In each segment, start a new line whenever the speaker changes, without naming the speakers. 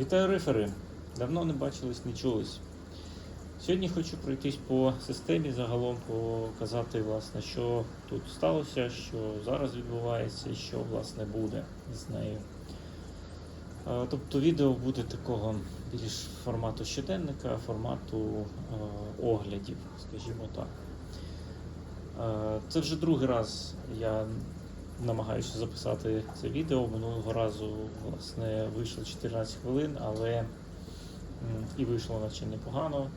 Вітаю рифери! Давно не бачились, не чулись. Сьогодні хочу пройтись по системі, загалом показати, власне, що тут сталося, що зараз відбувається і що власне буде з нею. Тобто відео буде такого більш формату щоденника, формату оглядів, скажімо так. Це вже другий раз я намагаюся записати це відео. Минулого разу власне вийшло 14 хвилин, але і вийшло наче непогано,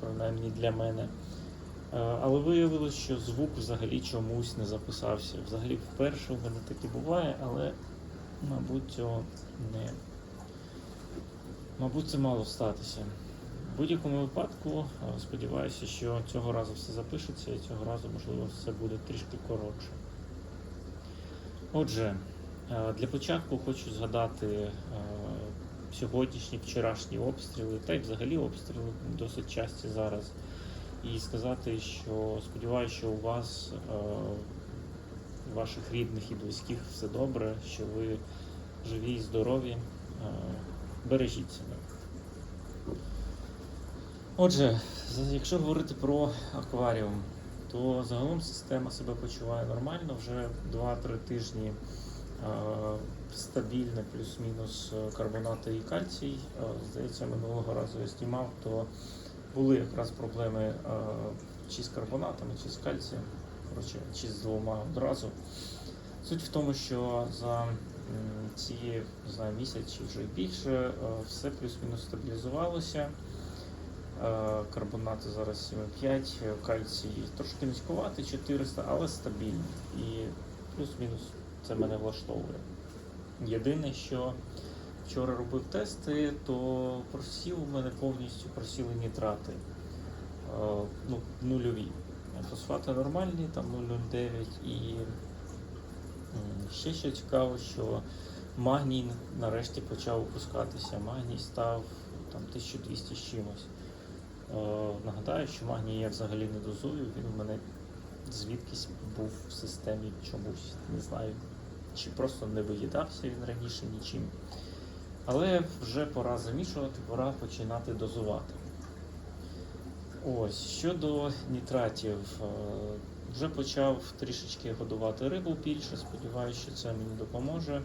принаймні для мене. Е, Але виявилось, що звук взагалі чомусь не записався. Взагалі вперше в мене таке буває, але мабуть цього не. Мабуть, це мало статися. В будь-якому випадку е, сподіваюся, що цього разу все запишеться і цього разу, можливо, все буде трішки коротше. Отже, е, для початку хочу згадати е, сьогоднішні, вчорашні обстріли, та й взагалі обстріли досить часті зараз. І сказати, що сподіваюся, що у вас, е, ваших рідних і близьких все добре, що ви живі і здорові. Бережіть себе. Отже, якщо говорити про акваріум, то загалом система себе почуває нормально. Вже 2-3 тижні е, стабільне плюс-мінус е, карбонати і кальцій. Е, Здається, минулого разу я знімав, то були якраз проблеми чи з карбонатами, чи з кальцієм, коротше, чи з двома одразу. Суть в тому, що за ці не знаю, місяць чи вже більше все плюс-мінус стабілізувалося. Е, Карбонати зараз 7,5, е, кальцій трошки низькувати 400, але стабільний. І плюс-мінус це мене влаштовує. Єдине, що вчора робив тести, то просів у мене повністю просіли нітрати. Е, Ну, нульові. Фосфати нормальні, там 0,09 і ще що цікаво, що магній нарешті почав опускатися. Магній став там 1200 з чимось. Е, Нагадаю, що магній я взагалі не дозую, він у мене звідкись був в системі чомусь, не знаю, чи просто не виїдався він раніше нічим. Але вже пора замішувати, пора починати дозувати. Ось, щодо нітратів, е, вже почав трішечки годувати рибу більше, сподіваюся, що це мені допоможе.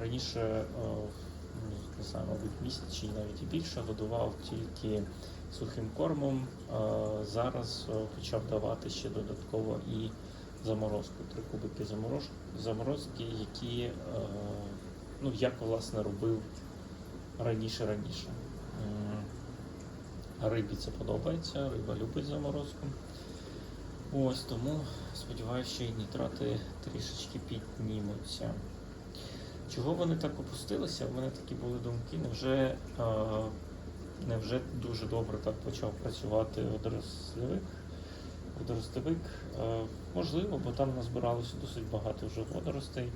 Раніше, е, ну, не знаю, мабуть, місяць чи навіть і більше годував тільки сухим кормом. Е, Зараз е, почав давати ще додатково і заморозку. Три кубики заморозки, які е, ну, як власне робив раніше раніше. Рибі це подобається, риба любить заморозку. Ось тому сподіваюся, що і нітрати трішечки піднімуться. Чого вони так опустилися? У мене такі були думки. Невже, е, невже дуже добре так почав працювати водорослівик? Водоростовик? Е, можливо, бо там назбиралося досить багато вже водоростей.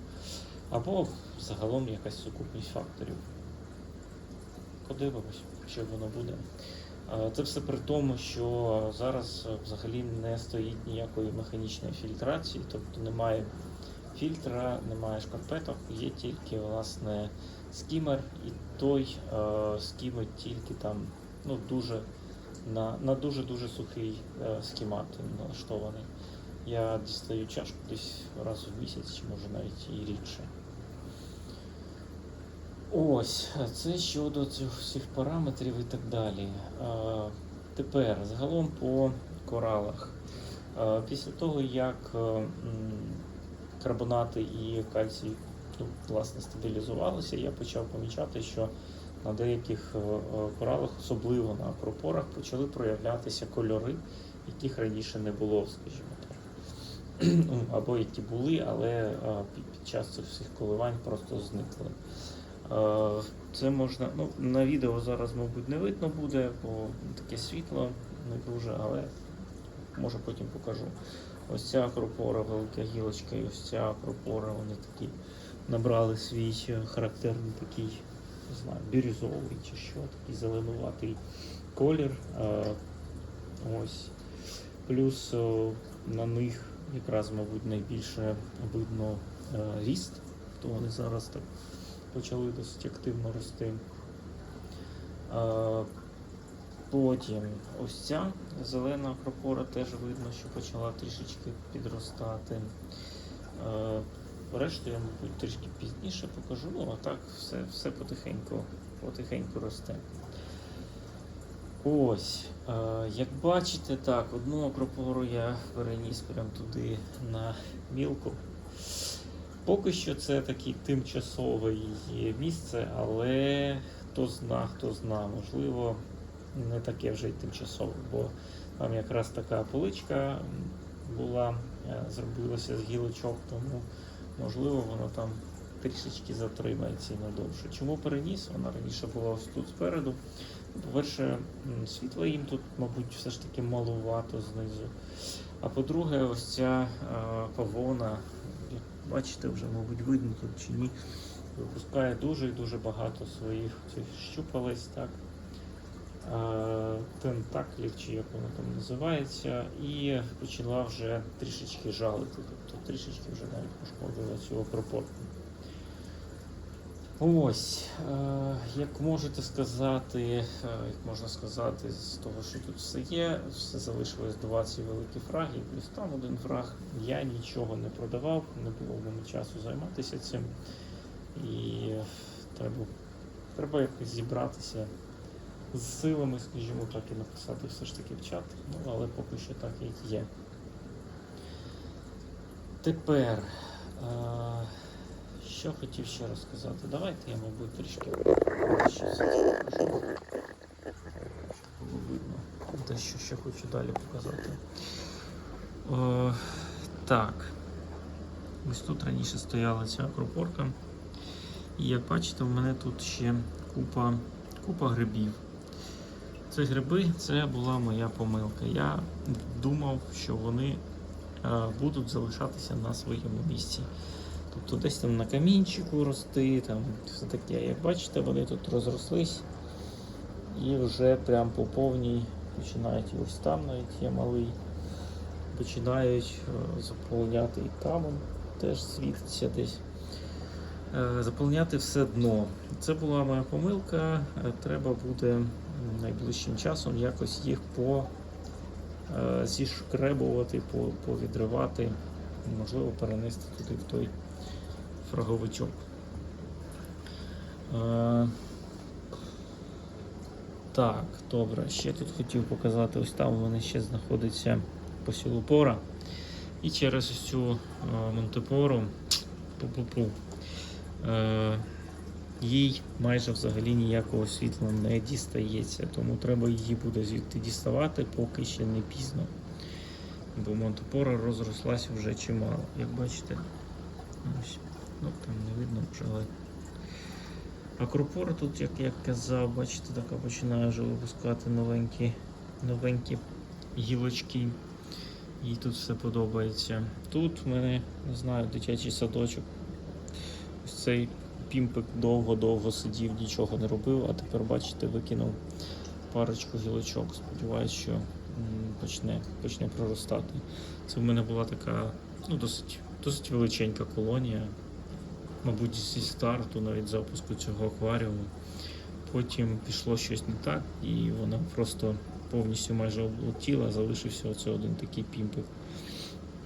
Або загалом якась сукупність факторів. Подивимось, що воно буде. Е, Це все при тому, що зараз взагалі не стоїть ніякої механічної фільтрації, тобто немає фільтра, немає шкарпеток, є тільки власне скімер, і той е, скімить тільки там ну, дуже, на, на дуже-дуже сухий е, скімат налаштований. Я дістаю чашку десь раз в місяць, чи може навіть і рідше. Ось, це щодо цих всіх параметрів і так далі. Е, Тепер загалом по коралах. Е, Після того, як е, карбонати і кальцій власне стабілізувалися, я почав помічати, що на деяких е, е, коралах, особливо на акропорах, почали проявлятися кольори, яких раніше не було, скажімо так. Ну, Або які були, але е, під- час цих всіх коливань просто зникли. Це можна, ну, на відео зараз, мабуть, не видно буде, бо таке світло не дуже, але може потім покажу. Ось ця акропора, велика гілочка, і ось ця акропора, вони такі набрали свій е, характерний такий, не знаю, бірюзовий чи що, такий зеленуватий колір. Е, Ось. Плюс е, на них якраз, мабуть, найбільше видно ріст, то вони зараз так почали досить активно рости. Потім ось ця зелена акропора теж видно, що почала трішечки підростати. Решту я, мабуть, трішки пізніше покажу, ну а так все, все потихеньку, потихеньку росте. Ось, е, як бачите, так, одну акропору я переніс прямо туди на мілку. Поки що це таке тимчасове місце, але хто зна, хто зна, можливо, не таке вже й тимчасове, бо там якраз така поличка була, е, зробилася з гілочок, тому можливо вона там трішечки затримається і надовше. Чому переніс? Вона раніше була ось тут спереду. По-перше, світла їм тут, мабуть, все ж таки малувато знизу. А по-друге, ось ця павона, як бачите, вже, мабуть, видно тут чи ні, випускає дуже і дуже багато своїх цих щупалець, так, тентаклів, чи як воно там називається, і почала вже трішечки жалити, тобто трішечки вже навіть пошкодила цю пропорцію. Ось, е, як можете сказати, е, як можна сказати, з того, що тут все є, все залишилось 20 великих фрагів, плюс там один фраг. Я нічого не продавав, не було в мене часу займатися цим. І треба, треба якось зібратися з силами, скажімо так, і написати все ж таки в чат. Ну, але поки що так як є. Тепер. Е, що хотів ще розказати? Давайте я, мабуть, трішки ще покажу. Дещо ще хочу далі показати. О, так. Ось тут раніше стояла ця акропорка. І як бачите, в мене тут ще купа, купа грибів. Це гриби це була моя помилка. Я думав, що вони е, будуть залишатися на своєму місці. Тобто десь там на камінчику рости, там все таке. Як бачите, вони тут розрослись і вже прям по повній починають ось там навіть є малий. Починають е, заповняти і камень, теж світиться десь. Е, Заповняти все дно. Це була моя помилка. Треба буде найближчим часом якось їх по е, зішкребувати, по, повідривати, можливо, перенести туди в той фраговичок. Е, так, добре. Ще тут хотів показати, ось там мене ще знаходиться посілупора. І через ось цю е, монтепору е, їй майже взагалі ніякого світла не дістається, тому треба її буде звідти діставати, поки ще не пізно. Бо монтепора розрослась вже чимало. Як бачите, ось, ну там не видно вже, але акропора тут, як я казав, бачите, така починає вже випускати новенькі, новенькі гілочки. Їй тут все подобається. Тут в мене, не знаю, дитячий садочок. Ось цей пімпик довго-довго сидів, нічого не робив, а тепер, бачите, викинув парочку гілочок. Сподіваюсь, що почне, почне проростати. Це в мене була така ну, досить, досить величенька колонія. Мабуть, зі старту, навіть запуску цього акваріуму. Потім пішло щось не так, і вона просто повністю майже облетіла, залишився оце один такий пімпик.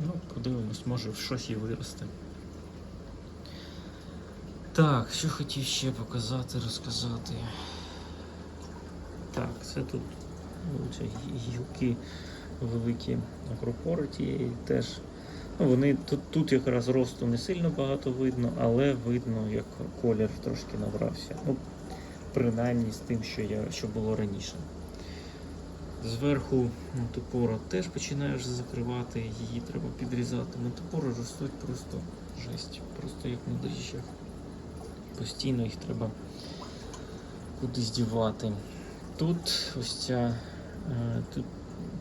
Ну, подивимось, може щось і виросте. Так, що хотів ще показати, розказати. Так, це тут ну, це гілки великі акропори тієї теж. Ну, вони тут, тут якраз росту не сильно багато видно, але видно, як колір трошки набрався. Ну, принаймні з тим, що, я, що було раніше. Зверху мотопора теж починає вже закривати, її треба підрізати. Мотопори ростуть просто жесть, просто як на дріжджах. Постійно їх треба кудись дівати. Тут ось ця, е, тут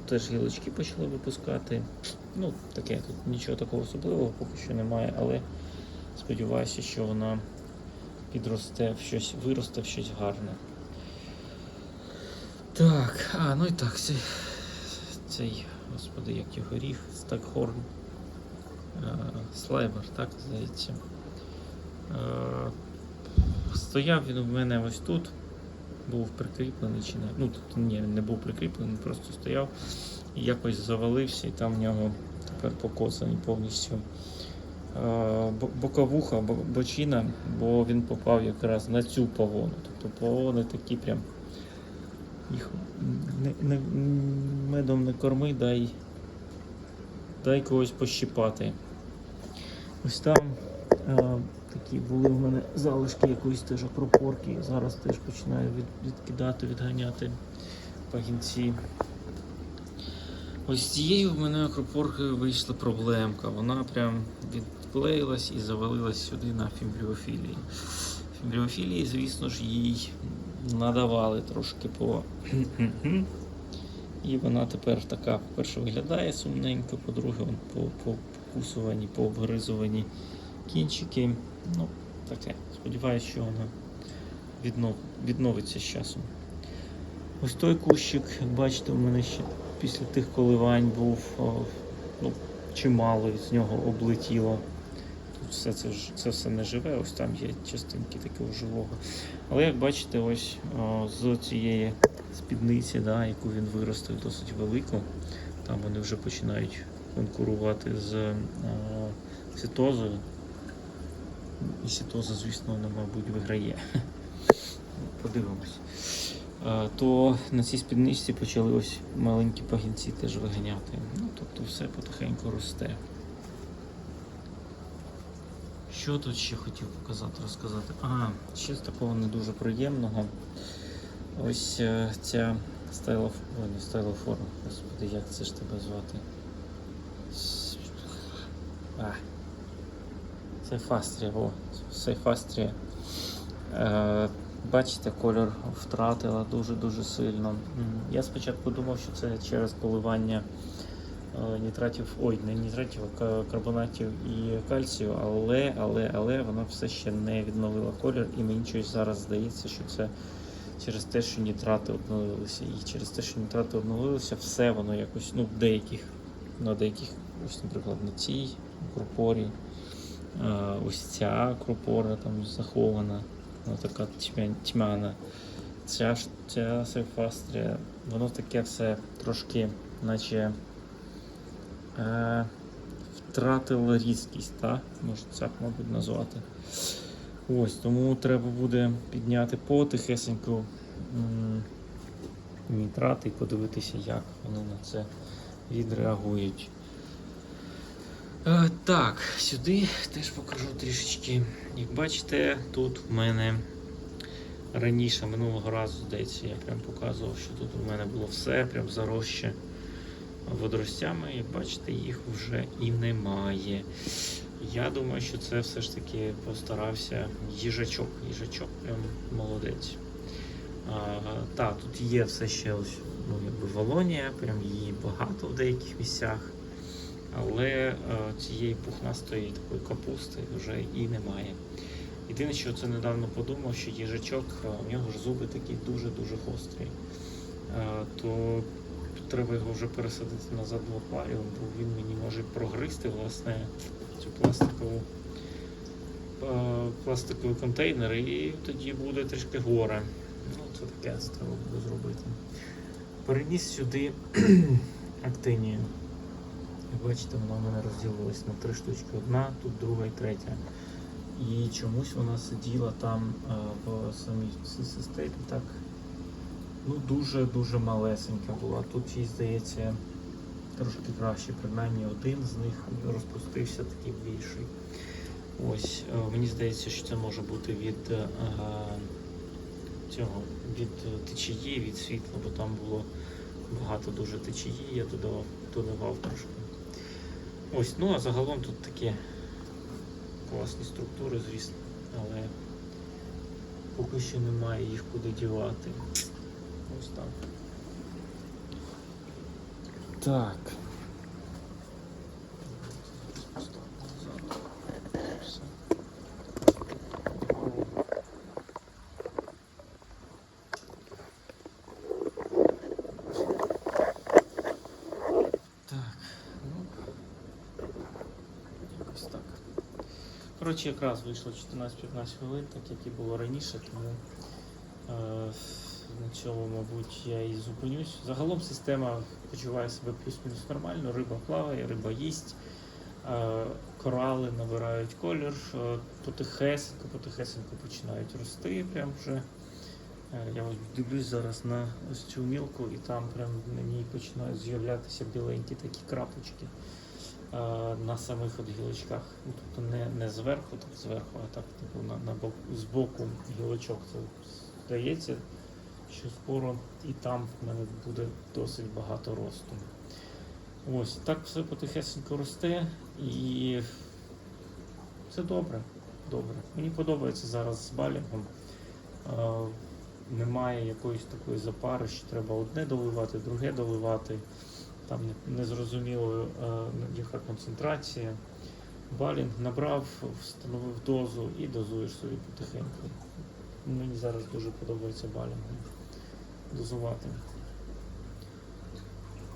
теж гілочки почали випускати. Ну, таке, тут нічого такого особливого поки що немає, але сподіваюся, що вона підросте в щось, виросте в щось гарне. Так, а, ну і так, цей, цей господи, як його ріг, Стакхорн. Е, Слайбер, так здається. Стояв він у мене ось тут. був прикріплений чи не. Ну, тобто, ні, не був прикріплений, просто стояв і якось завалився, і там в нього тепер покоцаний повністю. е, Боковуха, бочина, бо він попав якраз на цю погону. Тобто погони такі прям їх не, не, медом не корми, дай, дай когось пощипати. Ось там е, такі були в мене залишки якоїсь теж акропорки. Зараз теж починаю від, відкидати, відганяти пагінці. Ось з цією в мене акропоркою вийшла проблемка. Вона прям відклеїлась і завалилась сюди на фімбліофілії. Фімбліофілії, звісно ж, їй надавали трошки по. І вона тепер така, по-перше, виглядає сумненько, по-друге, по, по покусувані, пообгризувані кінчики. Ну, таке. Сподіваюся, що вона віднов... відновиться з часом. Ось той кущик, як бачите, у мене ще після тих коливань був о, ну, чимало з нього облетіло. Тут все це, це все не живе, ось там є частинки такого живого. Але як бачите, ось о, з цієї спідниці, да, яку він виростив досить велику, там вони вже починають конкурувати з е, сітозою. І сітоза, звісно, вона, мабуть, виграє. Подивимось. Е, То на цій спідничці почали ось маленькі пагінці теж виганяти. Ну, тобто все потихеньку росте. Що тут ще хотів показати, розказати? А, ще з такого не дуже приємного. Ось е, ця стайлоф... Ой, не стайлоформ. Господи, як це ж тебе звати? А. Сайфастрія, о, Сайфастрія. Е, бачите, кольор втратила дуже-дуже сильно. Я спочатку думав, що це через коливання е, нітратів, ой, не нітратів, а карбонатів і кальцію, але, але, але вона все ще не відновила колір, і мені щось зараз здається, що це через те, що нітрати обновилися. І через те, що нітрати обновилися, все воно якось, ну, в деяких, на деяких, ось, наприклад, на цій крупорі, е, ось ця крупора там захована, вона така тьмяна. Ця, ця сельфастрія, воно таке все трошки, наче е, втратило різкість, так? Можна так, мабуть, назвати. Ось, тому треба буде підняти потихесеньку нітрати і подивитися, як вони на це відреагують. Е, так, сюди теж покажу трішечки. Як бачите, тут в мене раніше минулого разу, здається, я прям показував, що тут у мене було все прям заросше водоростями. Як бачите, їх вже і немає. Я думаю, що це все ж таки постарався їжачок. Їжачок прям молодець. А, так, тут є все ще ось, ну, якби волонія, прям її багато в деяких місцях. Але е, цієї пухнастої такої капусти вже і немає. Єдине, що це недавно подумав, що їжачок, е, у нього ж зуби такі дуже-дуже гострі. Е, то треба його вже пересадити назад в акваріум, бо він мені може прогризти власне цю пластикову пластиковий контейнер, і тоді буде трішки горе. Ну, це таке треба буде зробити. Переніс сюди актинію. Бачите, вона в мене розділилась на три штучки. Одна, тут друга і третя. І чомусь вона сиділа там е, в самій системі так ну, дуже-дуже малесенька була. Тут їй здається трошки краще, принаймні один з них розпустився такий більший. Ось, е, мені здається, що це може бути від е, цього, від течії, від світла, бо там було багато дуже течії, я додавав, додавав трошки. Ось, ну а загалом тут такі класні структури, звісно, але поки що немає їх куди дівати. Ось так. Так. Все. Так, ну якось так. Коротше, якраз вийшло 14-15 хвилин, так як і було раніше, тому е, цьому, мабуть, я і зупинюсь. Загалом система почуває себе плюс-мінус нормально, риба плаває, риба їсть, е, корали набирають колір, е, потихесенько, потихесенько починають рости. Прям вже. Е, Я ось дивлюсь зараз на ось цю мілку, і там прям на ній починають з'являтися біленькі такі крапочки на самих от гілочках. Ну, тобто не, не зверху, так зверху, а так типу, на, на бок, з боку гілочок. Це здається, що скоро і там в мене буде досить багато росту. Ось так все потихесенько росте і все добре. добре. Мені подобається зараз з балінгом. Е, немає якоїсь такої запари, що треба одне доливати, друге доливати. Там не- незрозуміло, е, яка концентрація. Балінг набрав, встановив дозу і дозуєш собі потихеньку. Мені зараз дуже подобається балінгом дозувати.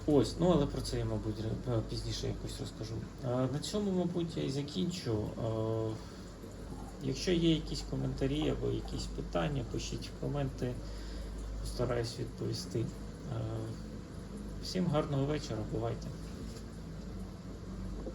Ось, ну але про це я, мабуть, е, пізніше якось розкажу. Е, На цьому, мабуть, я і закінчу. Якщо є якісь коментарі або якісь питання, пишіть в коменти, постараюсь відповісти. Всім гарного вечора, бувайте.